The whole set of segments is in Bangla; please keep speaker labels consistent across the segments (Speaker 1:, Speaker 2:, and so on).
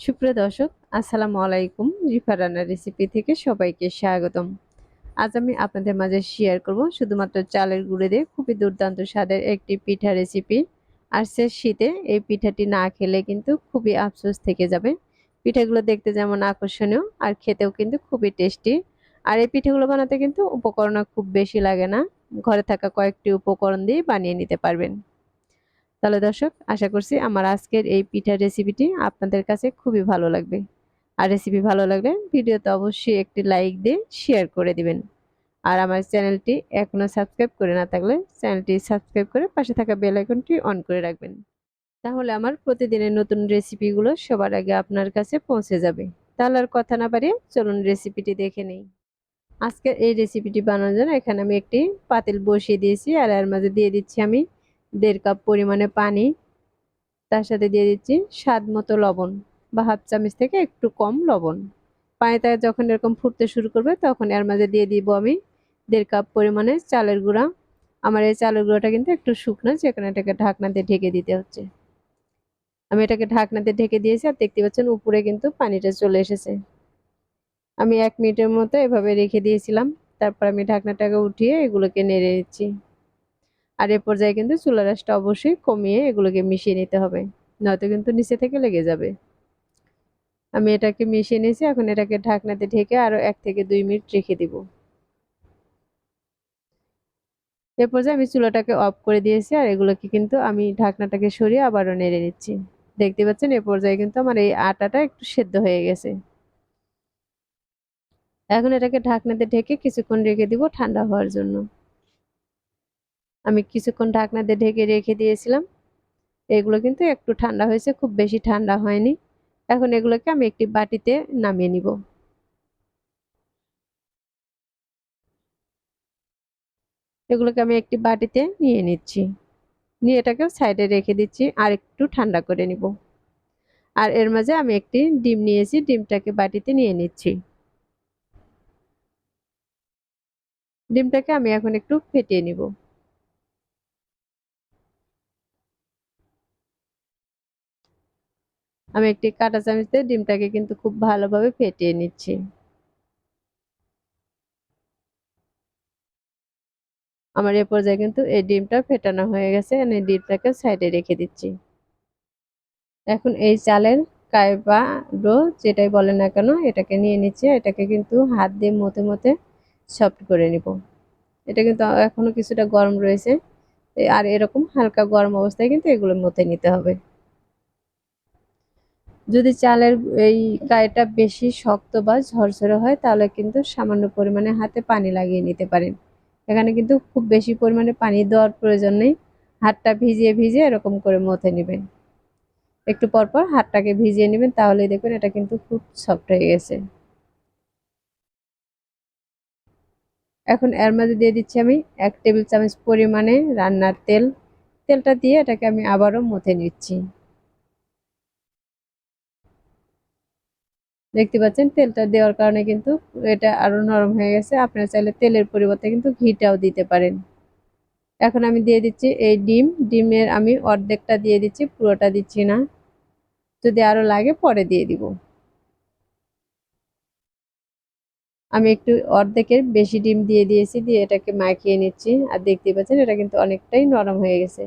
Speaker 1: সুপ্রিয় দর্শক, আসসালামু আলাইকুম। রিফা রান্নার রেসিপি থেকে সবাইকে স্বাগতম। আজ আমি আপনাদের মাঝে শেয়ার করব শুধুমাত্র চালের গুঁড়ে দিয়ে খুবই দুর্দান্ত স্বাদের একটি পিঠা রেসিপি আর সে শীতে এই পিঠাটি না খেলে কিন্তু খুবই আফসোস থেকে যাবে। পিঠাগুলো দেখতে যেমন আকর্ষণীয় আর খেতেও কিন্তু খুবই টেস্টি আর এই পিঠাগুলো বানাতে কিন্তু উপকরণ খুব বেশি লাগে না। ঘরে থাকা কয়েকটি উপকরণ দিয়ে বানিয়ে নিতে পারবেন। তাহলে দর্শক, আশা করছি আমার আজকের এই পিঠার রেসিপিটি আপনাদের কাছে খুবই ভালো লাগবে। আর রেসিপি ভালো লাগলে ভিডিওতে অবশ্যই একটি লাইক দিয়ে শেয়ার করে দিবেন। আর আমার চ্যানেলটি এখনও সাবস্ক্রাইব করে না থাকলে চ্যানেলটি সাবস্ক্রাইব করে পাশে থাকা বেল আইকনটি অন করে রাখবেন। তাহলে আমার প্রতিদিনের নতুন রেসিপিগুলো সবার আগে আপনার কাছে পৌঁছে যাবে। তাহলে আর কথা না পারিয়ে চলুন রেসিপিটি দেখে নেই। আজকের এই রেসিপিটি বানানোর জন্য এখানে আমি একটি পাতিল বসিয়ে দিয়েছি আর এর মাঝে দিয়ে দিচ্ছি আমি দেড় কাপ পরিমাণে পানি, তার সাথে দিয়ে দিচ্ছি স্বাদ মতো লবণ বা হাফ চামচ থেকে একটু কম লবণ। পানিটা যখন এরকম ফুটতে শুরু করবে, তখন এর মাঝে দিয়ে দিব আমি দেড় কাপ পরিমাণে চালের গুঁড়া। আমার এই চালের গুঁড়োটা কিন্তু একটু শুকনো, যেখানে এটাকে ঢাকনাতে ঢেকে দিতে হচ্ছে। আমি এটাকে ঢাকনাতে ঢেকে দিয়েছি আর দেখতে পাচ্ছেন উপরে কিন্তু পানিটা চলে এসেছে। আমি এক মিনিটের মতো এভাবে রেখে দিয়েছিলাম। তারপর আমি ঢাকনাটাকে উঠিয়ে এগুলোকে নেড়ে নিচ্ছি আর এ পর্যায়ে কিন্তু চুলা রাসটা অবশ্যই কমিয়ে এগুলোকে মিশিয়ে নিতে হবে, নয়তো কিন্তু নিচে থেকে লেগে যাবে। আমি এটাকে মিশিয়ে নিয়েছি, এখন এটাকে ঢাকনাতে ঢেকে আরও এক থেকে দুই মিনিট রেখে দিব। এ পর্যায়ে আমি চুলাটাকে অফ করে দিয়েছি আর এগুলোকে কিন্তু আমি ঢাকনাটাকে সরিয়ে আবারও নেড়ে নিচ্ছি। দেখতে পাচ্ছেন এ পর্যায়ে কিন্তু আমার এই আটাটা একটু সেদ্ধ হয়ে গেছে। এখন এটাকে ঢাকনাতে ঢেকে কিছুক্ষণ রেখে দিব ঠান্ডা হওয়ার জন্য। আমি কিছুক্ষণ ঢাকনা দিয়ে ঢেকে রেখে দিয়েছিলাম। এগুলো কিন্তু একটু ঠান্ডা হয়েছে, খুব বেশি ঠান্ডা হয়নি। এখন এগুলোকে আমি একটি বাটিতে নামিয়ে নিব। এগুলোকে আমি একটি বাটিতে নিয়ে নিচ্ছি। নিয়ে এটাকে সাইডে রেখে দিচ্ছি আর একটু ঠান্ডা করে নিব। আর এর মাঝে আমি একটি ডিম নিয়েছি, ডিমটাকে বাটিতে নিয়ে নিচ্ছি। ডিমটাকে আমি এখন একটু ফেটিয়ে নিব। আমি একটি কাঁটা চামচ দিয়ে ডিমটাকে কিন্তু খুব ভালোভাবে ফেটিয়ে নিচ্ছি। আমার এ পর্যায়ে কিন্তু এই ডিমটা ফেটানো হয়ে গেছে এই ডিমটাকে সাইডে রেখে দিচ্ছি। এখন এই চালের কায়বা ডো যেটাই বলে না কেন, এটাকে নিয়ে নিচ্ছি, এটাকে কিন্তু হাত দিয়ে মতে মতে সফট করে নিব। এটা কিন্তু এখনও কিছুটা গরম রয়েছে, আর এরকম হালকা গরম অবস্থায় কিন্তু এগুলো মতে নিতে হবে। যদি চালের এই গায়েটা বেশি শক্ত বা ঝরঝরে হয়, তাহলে কিন্তু সামান্য পরিমাণে হাতে পানি লাগিয়ে নিতে পারেন। এখানে কিন্তু খুব বেশি পরিমাণে পানি দেওয়ার প্রয়োজন নেই। হাতটা ভিজিয়ে ভিজিয়ে এরকম করে মথে নেবেন। একটু পরপর হাতটাকে ভিজিয়ে নেবেন তাহলে দেখবেন এটা কিন্তু খুব সফট হয়ে গেছে। এখন এর মাঝে দিয়ে দিচ্ছি আমি এক টেবিল চামচ পরিমাণে রান্নার তেল। তেলটা দিয়ে এটাকে আমি আবারও মথে নিচ্ছি। দেখতে পাচ্ছেন, তেলটা দেওয়ার কারণে কিন্তু এটা আরও নরম হয়ে গেছে। আপনারা চাইলে তেলের পরিবর্তে কিন্তু ঘিটাও দিতে পারেন। এখন আমি দিয়ে দিচ্ছি এই ডিম। ডিমের আমি অর্ধেকটা দিয়ে দিচ্ছি, পুরোটা দিচ্ছি না। যদি আরও লাগে পরে দিয়ে দিব। আমি একটু অর্ধেকের বেশি ডিম দিয়ে দিয়েছি, দিয়ে এটাকে মাখিয়ে নিচ্ছি। আর দেখতে পাচ্ছেন, এটা কিন্তু অনেকটাই নরম হয়ে গেছে।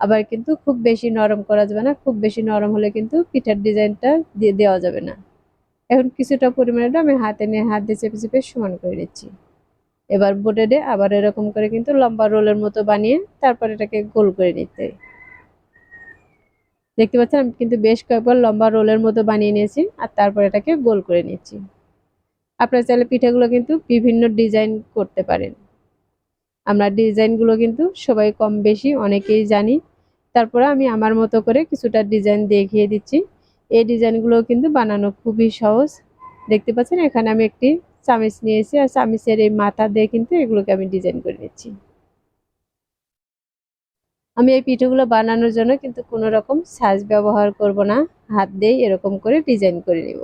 Speaker 1: আবার কিন্তু খুব বেশি নরম করা যাবে না, খুব বেশি নরম হলে কিন্তু পিঠার ডিজাইনটা দিয়ে দেওয়া যাবে না। এখন কিছুটা পরিমাণে আমি হাতে নিয়ে হাত দিয়ে চেপে চেপে সমান করে নিচ্ছি। এবার বোটেডে আবার এরকম করে কিন্তু লম্বা রোলের মতো বানিয়ে তারপর এটাকে গোল করে নিতে। দেখতে পাচ্ছেন, আমি কিন্তু বেশ কয়েকবার লম্বা রোলের মতো বানিয়ে নিয়েছি আর তারপর এটাকে গোল করে নিচ্ছি। আপনার চাইলে পিঠাগুলো কিন্তু বিভিন্ন ডিজাইন করতে পারেন। আমরা ডিজাইনগুলো কিন্তু সবাই কম বেশি অনেকেই জানি। তারপরে আমি আমার মতো করে কিছুটা ডিজাইন দেখিয়ে দিচ্ছি। এই ডিজাইনগুলো কিন্তু বানানো খুবই সহজ। দেখতে পাচ্ছেন, এখানে আমি একটি চামিচ নিয়েছি আর চামিচের এই মাথা দিয়ে কিন্তু এগুলোকে আমি ডিজাইন করে নিচ্ছি। আমি এই পিঠেগুলো বানানোর জন্য কিন্তু কোনো রকম সাজ ব্যবহার করব না। হাত দিয়ে এরকম করে ডিজাইন করে নিব।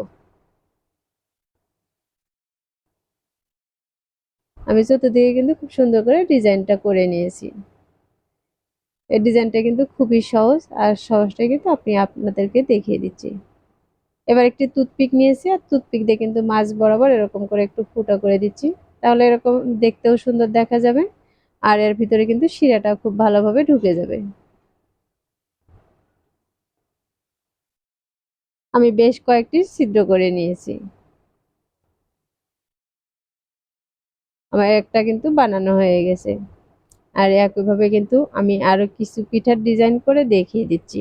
Speaker 1: আমি চতুর্দিকে কিন্তু খুব সুন্দর করে ডিজাইনটা করে নিয়েছি। এই ডিজাইনটা কিন্তু খুবই সহজ আর সহজটা কিন্তু আপনি আপনাদেরকে দেখিয়ে দিচ্ছি। এবার একটি টুথপিক নিয়েছি আর টুথপিক দিয়ে কিন্তু মাছ বরাবর এরকম করে একটু ফুটা করে দিচ্ছি। তাহলে এরকম দেখতেও সুন্দর দেখা যাবে আর এর ভিতরে কিন্তু শিরাটা খুব ভালোভাবে ঢুকে যাবে। আমি বেশ কয়েকটি ছিদ্র করে নিয়েছি। আমার একটা কিন্তু বানানো হয়ে গেছে। আর একইভাবে কিন্তু আমি আরও কিছু পিঠার ডিজাইন করে দেখিয়ে দিচ্ছি।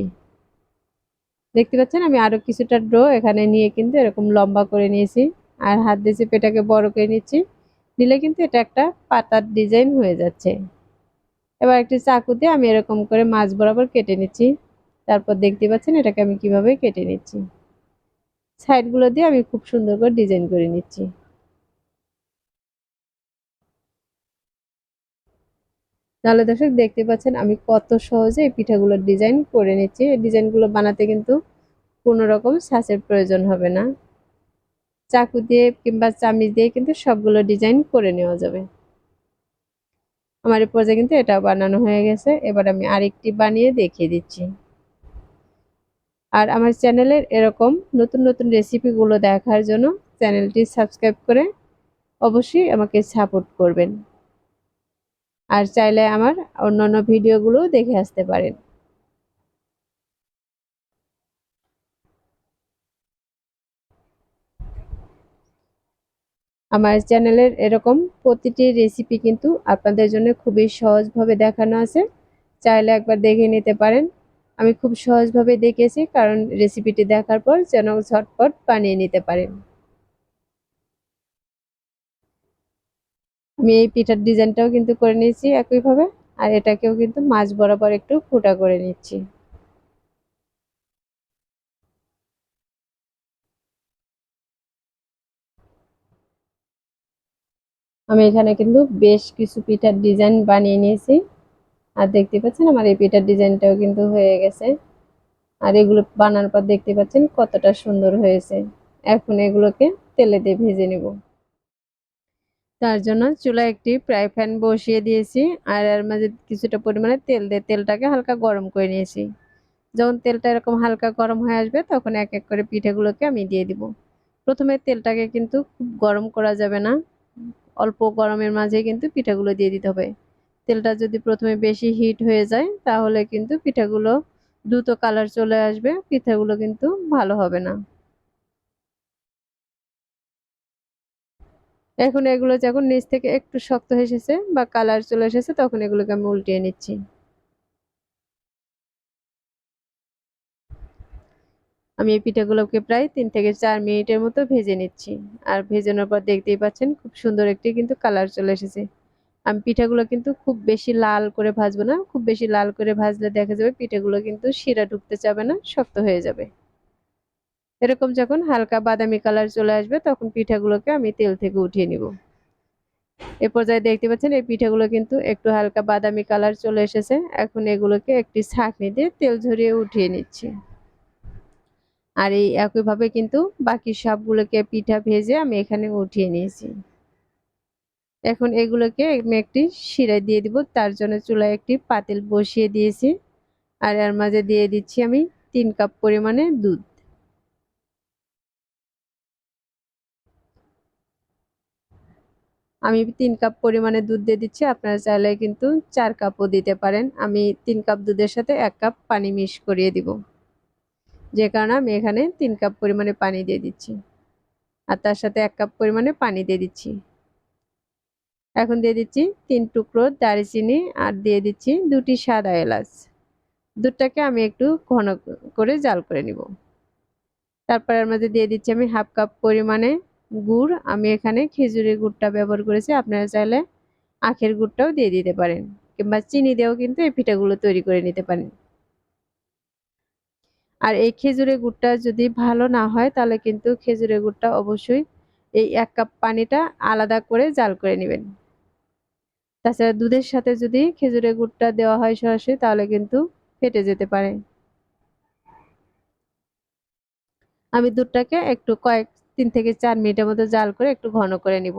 Speaker 1: দেখতে পাচ্ছেন? আমি আরও কিছুটা ড্রো এখানে নিয়ে কিন্তু এরকম লম্বা করে নিয়েছি। আর হাত দিয়ে পেটাকে বড় করে নিচ্ছি নিলে কিন্তু এটা একটা পাতার ডিজাইন হয়ে যাচ্ছে। এবার একটি চাকু দিয়ে আমি এরকম করে মাছ বরাবর কেটে নিচ্ছি। তারপর দেখতে পাচ্ছেন? এটাকে আমি কীভাবে কেটে নিচ্ছি? সাইডগুলো দিয়ে আমি খুব সুন্দর করে ডিজাইন করে নিচ্ছি। তাহলে দর্শক দেখতে পাচ্ছেন আমি কত সহজে এই পিঠাগুলোর ডিজাইন করে নিচ্ছি। এই ডিজাইনগুলো বানাতে কিন্তু কোনো রকম ছাঁচের প্রয়োজন হবে না। চাকু দিয়ে কিংবা চামিচ দিয়ে কিন্তু সবগুলো ডিজাইন করে নেওয়া যাবে। আমার এই পর্যায়ে কিন্তু এটা বানানো হয়ে গেছে। এবার আমি আরেকটি বানিয়ে দেখিয়ে দিচ্ছি। আর আমার চ্যানেলের এরকম নতুন নতুন রেসিপিগুলো দেখার জন্য চ্যানেলটি সাবস্ক্রাইব করে অবশ্যই আমাকে সাপোর্ট করবেন। আর চাইলে আমার অন্যান্য ভিডিওগুলো দেখে আসতে পারেন। আমার চ্যানেলের এরকম প্রতিটি রেসিপি কিন্তু আপনাদের জন্য খুবই সহজভাবে দেখানো আছে। চাইলে একবার দেখে নিতে পারেন। আমি খুব সহজভাবে দেখেছি, কারণ রেসিপিটি দেখার পর যেন ঝটপট বানিয়ে নিতে পারেন। আমি এই পিঠার ডিজাইনটাও কিন্তু করে নিয়েছি একইভাবে, আর এটাকেও কিন্তু মাছ বরাবর একটু ফুটা করে নিচ্ছি। আমি এখানে কিন্তু বেশ কিছু পিঠার ডিজাইন বানিয়ে নিয়েছি, আর দেখতে পাচ্ছেন আমার এই পিঠার ডিজাইনটাও কিন্তু হয়ে গেছে। আর এগুলো বানানোর পর দেখতে পাচ্ছেন কতটা সুন্দর হয়েছে। এখন এগুলোকে তেলে দিয়ে ভেজে নেব। তার জন্য চুলায় একটি ফ্রাই প্যান বসিয়ে দিয়েছি আর এর মাঝে কিছুটা পরিমাণে তেল দিয়ে তেলটাকে হালকা গরম করে নিয়েছি। যখন তেলটা এরকম হালকা গরম হয়ে আসবে, তখন এক এক করে পিঠেগুলোকে আমি দিয়ে দিব। প্রথমে তেলটাকে কিন্তু খুব গরম করা যাবে না। অল্প গরমের মাঝে কিন্তু পিঠাগুলো দিয়ে দিতে হবে। তেলটা যদি প্রথমে বেশি হিট হয়ে যায়, তাহলে কিন্তু পিঠাগুলো দ্রুত কালার চলে আসবে, পিঠাগুলো কিন্তু ভালো হবে না। এখন এগুলো যখন নিচ থেকে একটু শক্ত এসেছে বা কালার চলে এসেছে, তখন এগুলোকে আমি উল্টিয়ে নিচ্ছি। আমি এই পিঠাগুলোকে প্রায় তিন থেকে চার মিনিটের মতো ভেজে নিচ্ছি। আর ভেজানোর পর দেখতেই পাচ্ছেন খুব সুন্দর একটি কিন্তু কালার চলে এসেছে। আমি পিঠাগুলো কিন্তু খুব বেশি লাল করে ভাজবো না, খুব বেশি লাল করে ভাজলে দেখা যাবে পিঠাগুলো কিন্তু শিরা ঢুকতে চাবে না, শক্ত হয়ে যাবে। এরকম যখন হালকা বাদামি কালার চলে আসবে, তখন পিঠাগুলোকে আমি তেল থেকে উঠিয়ে নিব। এ পর্যায়ে দেখতে পাচ্ছেন, এই পিঠাগুলো কিন্তু একটু হালকা বাদামি কালার চলে এসেছে। এখন এগুলোকে একটি ছাঁকনি দিয়ে তেল ঝরিয়ে উঠিয়ে নিচ্ছি। আর এই একইভাবে কিন্তু বাকি সবগুলোকে পিঠা ভেজে আমি এখানে উঠিয়ে নিয়েছি। এখন এগুলোকে আমি একটি শিরায় দিয়ে দিব। তার জন্য চুলায় একটি পাতিল বসিয়ে দিয়েছি। আর এর মাঝে দিয়ে দিচ্ছি আমি তিন কাপ পরিমাণে দুধ। আমি তিন কাপ পরিমাণে দুধ দিয়ে দিচ্ছি। আপনারা চাইলে কিন্তু চার কাপও দিতে পারেন। আমি তিন কাপ দুধের সাথে এক কাপ পানি মিক্স করিয়ে দিব। যে কারণে আমি এখানে তিন কাপ পরিমাণে পানি দিয়ে দিচ্ছি। আর তার সাথে এক কাপ পরিমাণে পানি দিয়ে দিচ্ছি। এখন দিয়ে দিচ্ছি তিন টুকরো দারচিনি আর দিয়ে দিচ্ছি দুটি সাদা এলাচ। দুধটাকে আমি একটু ঘন করে জাল করে নিব। তারপর এর মধ্যে দিয়ে দিচ্ছি আমি হাফ কাপ পরিমাণে গুড়, আমি এখানে খেজুরের গুড়টা ব্যবহার করেছি। আপনারা চাইলে আখের গুড়টাও দিয়ে দিতে পারেন কিংবা চিনি দিয়েও কিন্তু এই পিঠাগুলো তৈরি করে নিতে পারেন। আর এই খেজুরের গুড়টা যদি ভালো না হয়, তাহলে কিন্তু খেজুরের গুড়টা অবশ্যই এই এক কাপ পানিটা আলাদা করে জাল করে নেবেন। তাছাড়া দুধের সাথে যদি খেজুরের গুড়টা দেওয়া হয় সরাসরি, তাহলে কিন্তু ফেটে যেতে পারে। আমি দুধটাকে একটু কয়েক তিন থেকে চার মিনিটের মতো জাল করে একটু ঘন করে নিব।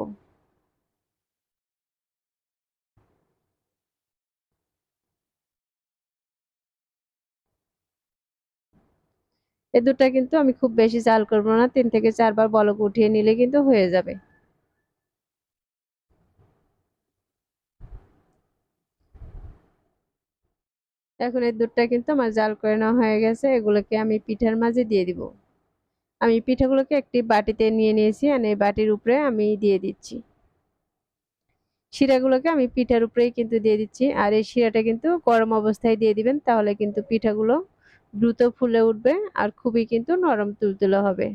Speaker 1: এই দুধটা কিন্তু আমি খুব বেশি জাল করব না, তিন থেকে চারবার বলক উঠিয়ে নিলে কিন্তু হয়ে যাবে। এখন এই দুধটা কিন্তু আমার জাল করে নেওয়া হয়ে গেছে, এগুলোকে আমি পিঠার মাঝে দিয়ে দিব। আমি পিঠাগুলোকে একটি বাটিতে নিয়ে নিয়েছি আর এই বাটির উপরে আমি দিয়ে দিচ্ছি। শিরাগুলোকে আমি পিঠার উপরেই কিন্তু দিয়ে দিচ্ছি। আর এই শিরাটা কিন্তু গরম অবস্থায় দিয়ে দিবেন, তাহলে কিন্তু পিঠাগুলো দ্রুত ফুলে উঠবে আর খুবই কিন্তু নরম তুলতুলে হবে।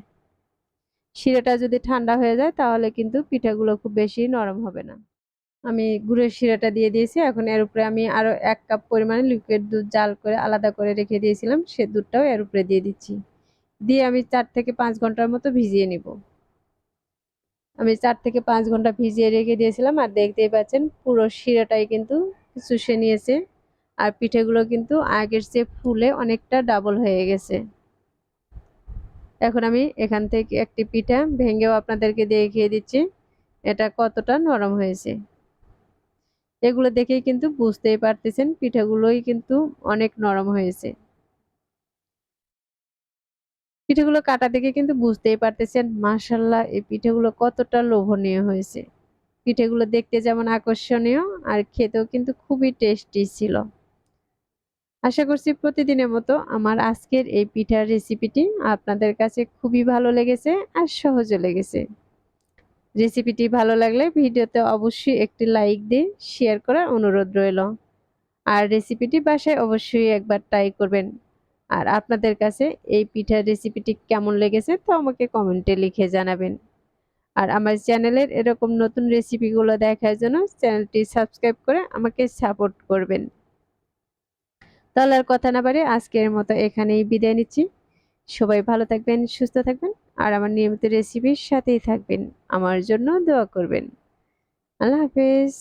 Speaker 1: শিরাটা যদি ঠান্ডা হয়ে যায়, তাহলে কিন্তু পিঠাগুলো খুব বেশি নরম হবে না। আমি গুড়ের শিরাটা দিয়ে দিয়েছি, এখন এর উপরে আমি আরও এক কাপ পরিমাণে লিকুইড দুধ জাল করে আলাদা করে রেখে দিয়েছিলাম, সে দুধটাও এর উপরে দিয়ে দিচ্ছি। দিয়ে আমি চার থেকে পাঁচ ঘণ্টার মতো ভিজিয়ে নিব। আমি চার থেকে পাঁচ ঘণ্টা ভিজিয়ে রেখে দিয়েছিলাম আর দেখতেই পাচ্ছেন পুরো শিরাটাই কিন্তু চুষে নিয়েছে আর পিঠেগুলো কিন্তু আগের চেয়ে ফুলে অনেকটা ডাবল হয়ে গেছে। এখন আমি এখান থেকে একটি পিঠা ভেঙেও আপনাদেরকে দেখিয়ে দিচ্ছি এটা কতটা নরম হয়েছে। এগুলো দেখেই কিন্তু বুঝতেই পারতেছেন পিঠাগুলোই কিন্তু অনেক নরম হয়েছে। পিঠেগুলো কাটা দেখে কিন্তু বুঝতেই পারতেছেন মাসাল্লাহ এই পিঠেগুলো কতটা লোভনীয় হয়েছে। পিঠেগুলো দেখতে যেমন আকর্ষণীয় আর খেতেও কিন্তু খুবই টেস্টি ছিল। আশা করছি প্রতিদিনের মতো আমার আজকের এই পিঠার রেসিপিটি আপনাদের কাছে খুবই ভালো লেগেছে আর সহজে লেগেছে। রেসিপিটি ভালো লাগলে ভিডিওতে অবশ্যই একটি লাইক দিয়ে শেয়ার করার অনুরোধ রইল। আর রেসিপিটি বাসায় অবশ্যই একবার ট্রাই করবেন। আর আপনাদের কাছে এই পিঠার রেসিপিটি কেমন লেগেছে তো আমাকে কমেন্টে লিখে জানাবেন। আর আমার চ্যানেলের এরকম নতুন রেসিপিগুলো দেখার জন্য চ্যানেলটি সাবস্ক্রাইব করে আমাকে সাপোর্ট করবেন। তাহলে আর কথা না পারে আজকের মতো এখানেই বিদায় নিচ্ছি। সবাই ভালো থাকবেন, সুস্থ থাকবেন, আর আমার নিয়মিত রেসিপির সাথেই থাকবেন। আমার জন্য দোয়া করবেন। আল্লাহ হাফেজ।